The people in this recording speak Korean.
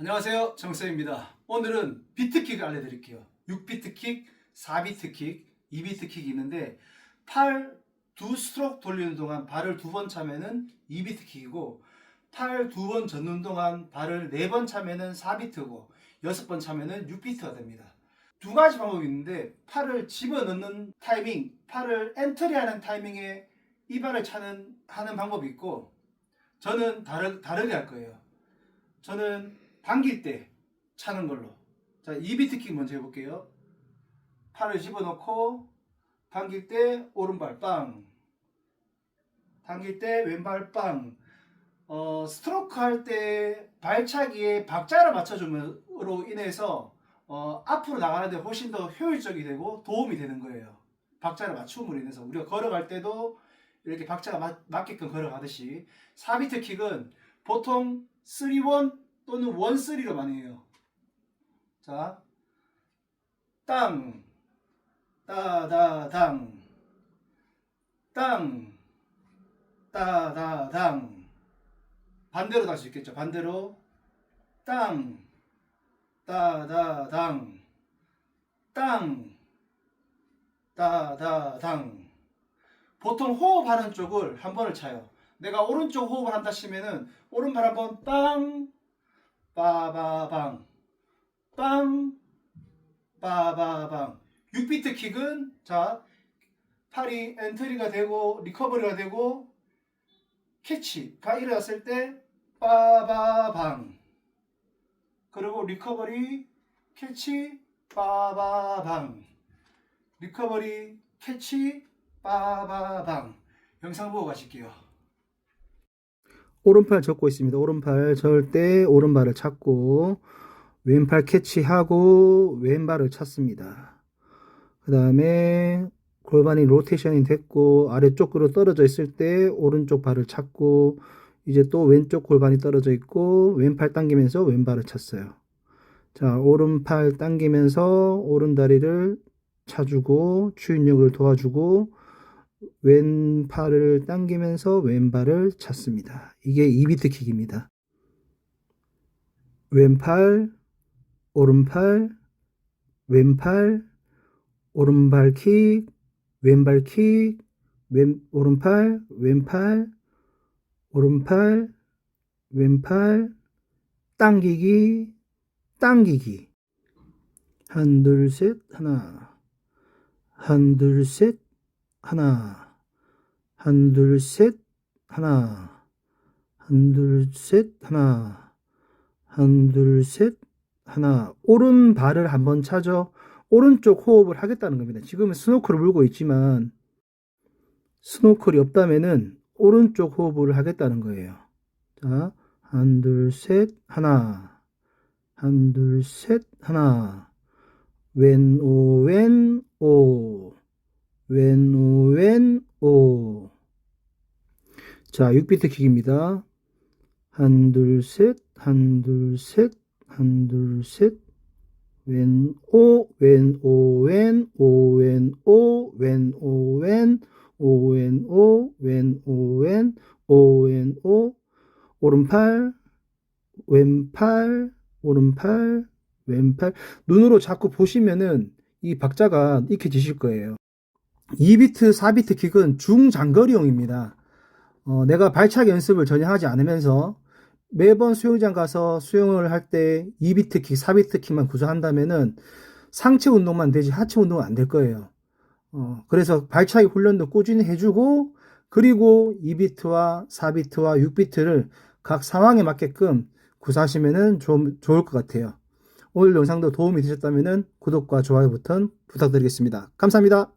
안녕하세요. 정쌤입니다. 오늘은 비트킥을 알려드릴게요. 6비트킥, 4비트킥, 2비트킥이 있는데 팔 두 스트로크 돌리는 동안 발을 두 번 차면은 2비트킥이고 팔 두 번 젓는 동안 발을 네 번 차면은 4비트고 여섯 번 차면은 6비트가 됩니다. 두 가지 방법이 있는데 팔을 집어넣는 타이밍 팔을 엔트리하는 타이밍에 이 발을 차는 하는 방법이 있고 저는 다르, 다르게 할 거예요. 저는 당길 때 차는 걸로. 자, 2비트 킥 먼저 해볼게요. 팔을 집어넣고 당길 때 오른발 빵. 당길 때 왼발 빵. 어, 스트로크 할 때 발차기에 박자를 맞춰줌으로 인해서 어, 앞으로 나가는데 훨씬 더 효율적이 되고 도움이 되는 거예요. 박자를 맞춤으로 인해서 우리가 걸어갈 때도 이렇게 박자가 맞, 맞게끔 걸어가듯이 4비트 킥은 보통 3-1 또는 원쓰리로 많이 해요. 자, 땅, 따다당, 땅, 따다당. 반대로 할수 있겠죠. 반대로 땅, 따다당, 땅, 따다당. 보통 호흡하는 쪽을 한 번을 차요. 내가 오른쪽 호흡을 한다 치면은 오른발 한번 빵 빠바방 빵 빠바방 6비트 킥은 자 팔이 엔트리가 되고 리커버리가 되고 캐치가 일어났을 때 빠바방 그리고 리커버리 캐치 빠바방 리커버리 캐치 빠바방 영상 보고 가실게요 오른팔 접고 있습니다. 오른팔 절때 오른발을 찾고 왼팔 캐치하고 왼발을 찾습니다. 그 다음에 골반이 로테이션이 됐고 아래쪽으로 떨어져 있을 때 오른쪽 발을 찾고 이제 또 왼쪽 골반이 떨어져 있고 왼팔 당기면서 왼발을 찼어요. 자 오른팔 당기면서 오른 다리를 차주고 추인력을 도와주고 왼팔을 당기면서 왼발을 찾습니다. 이게 2비트 킥입니다. 왼팔, 오른팔, 왼팔, 오른발 킥, 왼발 킥, 왼, 오른팔, 왼팔, 오른팔, 왼팔, 당기기, 당기기. 한, 둘, 셋, 하나. 한, 둘, 셋, 하나, 한, 둘, 셋, 하나, 한, 둘, 셋, 하나, 한, 둘, 셋, 하나. 오른 발을 한번 차죠. 오른쪽 호흡을 하겠다는 겁니다. 지금은 스노클을 물고 있지만, 스노클이 없다면은 오른쪽 호흡을 하겠다는 거예요. 자, 한, 둘, 셋, 하나, 한, 둘, 셋, 하나. 왼, 오, 왼, 오. 왼오 왼오 자 6비트 킥입니다 한 둘 셋 한 둘 셋 한 둘 셋 왼오 왼오 왼오 왼오 왼오 왼 오왼오 왼오왼 오왼오 오른팔 왼팔 오른팔 왼팔 눈으로 자꾸 보시면은 이 박자가 익혀지실 거예요. 2비트, 4비트 킥은 중장거리용입니다. 어, 내가 발차기 연습을 전혀 하지 않으면서 매번 수영장 가서 수영을 할 때 2비트 킥, 4비트 킥만 구사한다면은 상체 운동만 되지 하체 운동은 안 될 거예요. 어, 그래서 발차기 훈련도 꾸준히 해주고 그리고 2비트와 4비트와 6비트를 각 상황에 맞게끔 구사하시면은 좀 좋을 것 같아요. 오늘 영상도 도움이 되셨다면 구독과 좋아요 버튼 부탁드리겠습니다. 감사합니다.